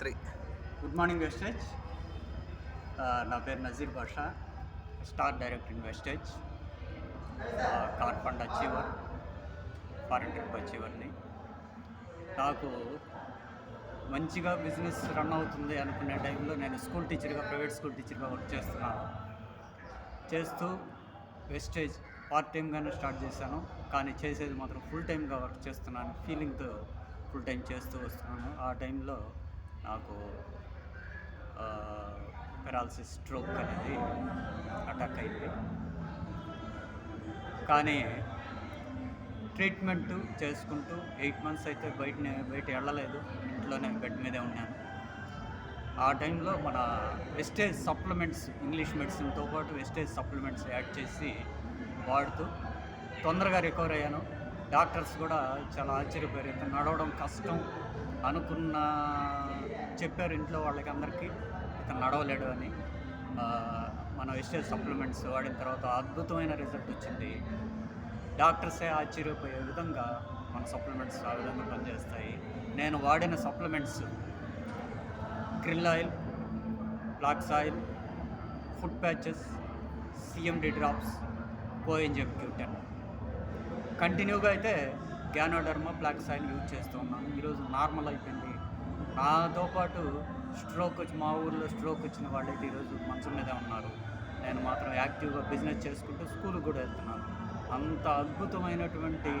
Three good morning Vestige. నా పేరు Nazeer Basha star direct in Vestige. Car fund achiever foreign trip అచీవర్ని. నాకు మంచిగా business run అవుతుంది అనుకునే టైంలో నేను స్కూల్ టీచర్గా ప్రైవేట్ స్కూల్ టీచర్గా వర్క్ చేస్తున్నాను. చేస్తూ వెస్టేజ్ పార్ట్ టైంగానే స్టార్ట్ చేశాను. కానీ చేసేది మాత్రం ఫుల్ టైంగా వర్క్ చేస్తున్నాను. ఫీలింగ్తో ఫుల్ టైం చేస్తూ వస్తున్నాను. ఆ టైంలో నాకు పెరాలసిస్ స్ట్రోక్ అనేది అటాక్ అయింది. కానీ ట్రీట్మెంట్ చేసుకుంటూ ఎయిట్ మంత్స్ అయితే బయటనే బయట వెళ్ళలేదు. ఇంట్లోనే బెడ్ మీదే ఉన్నాను. ఆ టైంలో మన వెస్టేజ్ సప్లిమెంట్స్ ఇంగ్లీష్ మెడిసిన్తో పాటు వెస్టేజ్ సప్లిమెంట్స్ యాడ్ చేసి వాడుతూ తొందరగా రికవర్ అయ్యాను. డాక్టర్స్ కూడా చాలా ఆశ్చర్యపోయారు. నడవడం కష్టం. అనుకున్న చెప్పారు ఇంట్లో వాళ్ళకి అందరికీ ఇతను నడవలేడు అని. మనం మన సప్లిమెంట్స్ వాడిన తర్వాత అద్భుతమైన రిజల్ట్ వచ్చింది. డాక్టర్సే ఆశ్చర్యపోయే విధంగా మన సప్లిమెంట్స్ ఆ విధంగా పనిచేస్తాయి. నేను వాడిన supplements krill oil flax oil food patches CMD drops coenzyme Q ten. కంటిన్యూగా అయితే గ్యానోడర్మా ఫ్లాక్స్ ఆయిల్ యూజ్ చేస్తూ ఉన్నాను ఈరోజు నార్మల్ అయిపోయింది. నాతో పాటు స్ట్రోక్ వచ్చి మా ఊర్లో స్ట్రోక్ వచ్చిన వాళ్ళైతే ఈరోజు మంచం మీదే ఉన్నారు. నేను మాత్రం యాక్టివ్గా బిజినెస్ చేసుకుంటూ స్కూల్కి కూడా వెళ్తున్నాను. అంత అద్భుతమైనటువంటి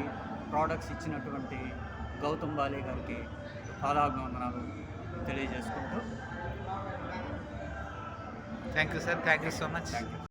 ప్రోడక్ట్స్ ఇచ్చినటువంటి గౌతమ్ బాలే గారికి పాదాభివందనాలు తెలియజేసుకుంటూ thank you sir thank you so much thank you